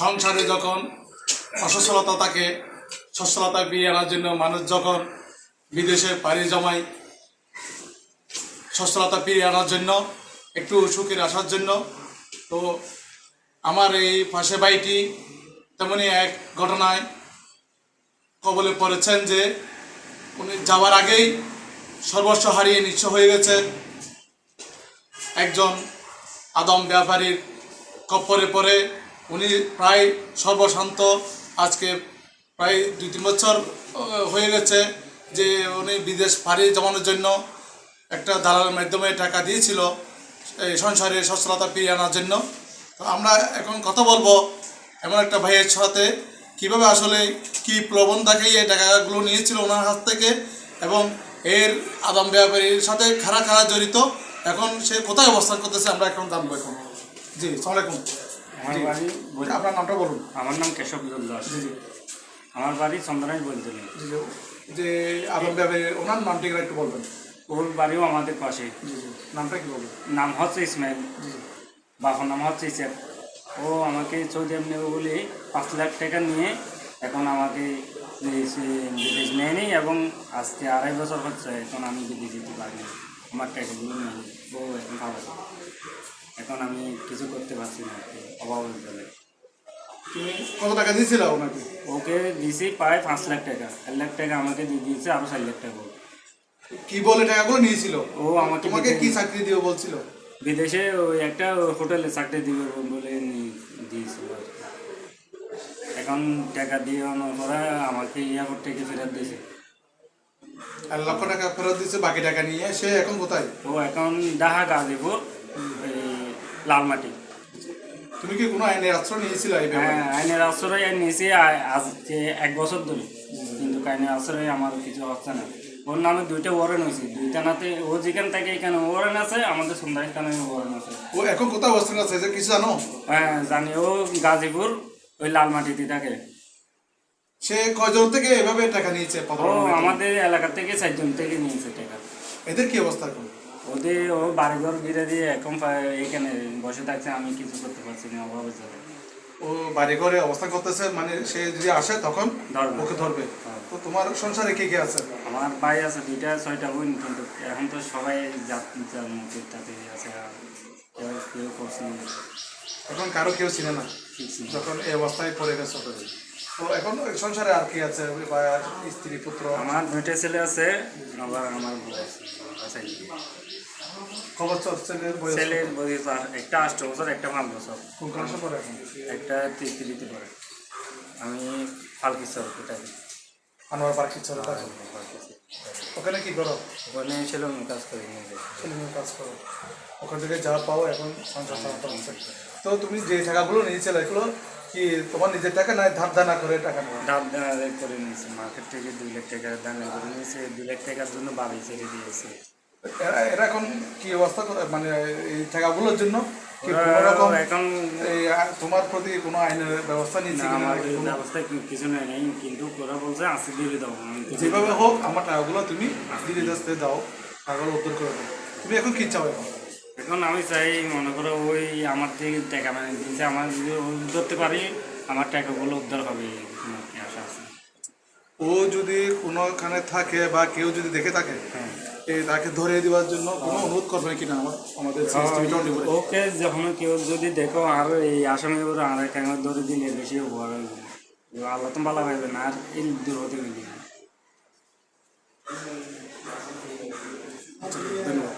সংসারে যখন অসচ্ছলতা থাকে, সচ্ছলতা ফিরিয়ে আনার জন্য মানুষ যখন বিদেশে পাড়ি জমায়, সচ্ছলতা ফিরিয়ে আনার জন্য, একটু সুখের আসার জন্য, তো আমার এই পাশে ভাইটি তেমনি এক ঘটনায় কবলে পড়েছেন যে, উনি যাওয়ার আগেই সর্বস্ব হারিয়ে নিঃস্ব হয়ে গেছে। একজন আদম ব্যাপারীর কপ্পরে পড়ে উনি প্রায় সর্বশান্ত। আজকে প্রায় দুই, তিন বছর হয়ে গেছে যে উনি বিদেশ পাড়ি জমানোর জন্য একটা দালালের মাধ্যমে টাকা দিয়েছিল এই সংসারে সচ্ছলতা ফিরিয়ে আনার জন্য। তো আমরা এখন কথা বলব এমন একটা ভাইয়ের সাথে কীভাবে আসলে কি প্রবণ দেখাই এই টাকাগুলো নিয়েছিল ওনার হাত থেকে এবং এর আদম ব্যাপারীর সাথে খাড়া খাড়া জড়িত। এখন সে কোথায় অবস্থান করতেছে আমরা এখন জানব এখন। জি সালামালাইকুম আমার বাড়ি আপনার নামটা বলুন। আমার নাম কেশব দাস আমার বাড়ি চন্দ্রাই বলতে যে ব্যাপারীর ওনার নামটি একটু বলবেন। ওর বাড়িও আমাদের পাশে। নামটা কি বলবেন নাম হচ্ছে ইসমাইল। বাবার নাম হচ্ছে ইসেফ ও আমাকে সৌদি আরব নেবে বলে পাঁচ লাখ টাকা নিয়ে এখন আমাকে বিদেশ নেয়নি এবং আজকে আড়াই বছর হচ্ছে এখন আমি বিদেশ যেতে পারিনি। আমার টাকাগুলো নেই ও এখন ভালো। এখন আমি কিছু করতে পারছি না আর অভাবের জন্য তুমি কত টাকা দিয়েছিল ওনাকে? ওকে দিয়েছি প্রায় পাঁচ লাখ টাকা। এক লাখ টাকা আমাকে দিয়ে দিয়েছে আরও চার লাখ টাকা। কি বলে টাকাগুলো নিয়েছিল? ও আমাকে তোমাকে কি চাকরি দিও বলছিল? বিদেশে ওই একটা হোটেলে চাকরি দিবে বলে দিয়েছিল আর। এখন টাকা দিয়ে পরে আমাকে এয়ারপোর্ট থেকে ফেরত দিয়েছে। এক লক্ষ টাকা ফেরত দিয়েছে বাকি টাকা নিয়ে সে এখন কোথায়? ও এখন ডাহা গাজীপুর এই লালমাটি। তুমি কি কোনো আইনের আশ্রয় নিয়েছিল হ্যাঁ আইনের আশ্রয় নিয়েছি আ- আজকে এক বছর ধরে। কিন্তু আইনের আশ্রয় আমার কিছু হচ্ছে না। ওর নামে দুইটা ওয়ারেন্ট হয়েছে দুইটা নাতে ও যেখান থেকে এখানে ওয়ারেন আছে আমাদের সুন্দর এখানে ওয়ারেন্ট আছে। ও এখন কোথায় অবস্থান আছে যে কিছু জানো? হ্যাঁ জানি। ও গাজীপুর ওই লালমাটিতে থাকে। সে কয়জন থেকে এভাবে টাকা নিয়েছে? ও আমাদের এলাকা থেকে চারজন থেকে নিয়েছে টাকা। এদের কি অবস্থা এখন? ওদের ও বাড়িঘর ঘিরে দিয়ে এখন এখানে বসে থাকছে আমি কিছু করতে পারছি না অভাবে চলে ও বাড়ি ঘরে অবস্থান করতেছে মানে সে যদি আসে তখন। ওকে ধরবে। হ্যাঁ। তো তোমার সংসারে কে কে আছে? আমার ভাই আছে দুইটা ছয়টা বোন কিন্তু এখন তো সবাই মুখেরটাতে আছে আর কেউ করছে না। এখন কারও কেউ চিনে না যখন এই অবস্থায় পড়ে গেছে তো এখন সংসারে আর কি আছে? স্ত্রী পুত্র? আমার দুইটা ছেলে আছে আবার আমার বউ আছে আছে। খবর চলছে বয়স ছেলের বয়স একটা আষ্ট বছর একটা পাঁচ বছর। কোন ক্লাসে পড়ে এখন? একটা তিরিতে পড়ে। আমি ফালকি সর এটাকে আনোয়ার পার্কি চলে ওখানে কি করো? ওখানে ছিল কাজ করে ছেলে কাজ করো। ওখান থেকে যা পাও এখন সংসার চালাতে হচ্ছে তো তুমি যে টাকাগুলো নিয়েছিলে এগুলো কি তোমার নিজের টাকা না ধার দানা করে টাকা ডাব দানা করে নিয়েছি। মার্কেট থেকে দুই লাখ টাকা দানা করে নিয়েছে। দুই লাখ টাকার জন্য বাড়ি ছেড়ে দিয়েছে। এরা এরা এখন কি অবস্থা মানে এই জন্য কি কোনো রকম এখন তোমার প্রতি কোনো আইনের ব্যবস্থা নিচ্ছে কিনা আমার কোনো- ব্যবস্থায় কি- কিছু নেই নাই কিন্তু ওরা বলছে আসি দিয়ে দাও আমি যেভাবে হোক আমার টাকাগুলো তুমি ধীরে ধীরে দাও টাকাগুলো উদ্ধার করে দাও। তুমি এখন কি চাও এখন? এখন আমি চাই মনে করো ওই আমার টাকা মানে আমার যদি ধরতে পারি আমার টাকাগুলো উদ্ধার হবে আশা আছে। ও যদি কোনোখানে থাকে বা কেউ যদি দেখে থাকে হ্যাঁ। তাকে ধরে দেওয়ার জন্য কোনো অনুরোধ করবে কিনা আমার আমাদের ওকে যখন কেউ যদি দেখো আর এই আসামি আসামে আর এক টাকা ধরে দিলে বেশি উপকার হবে। আল্লাহ তো ভালো হবে না আর এই দূর হতে গেলে ধন্যবাদ।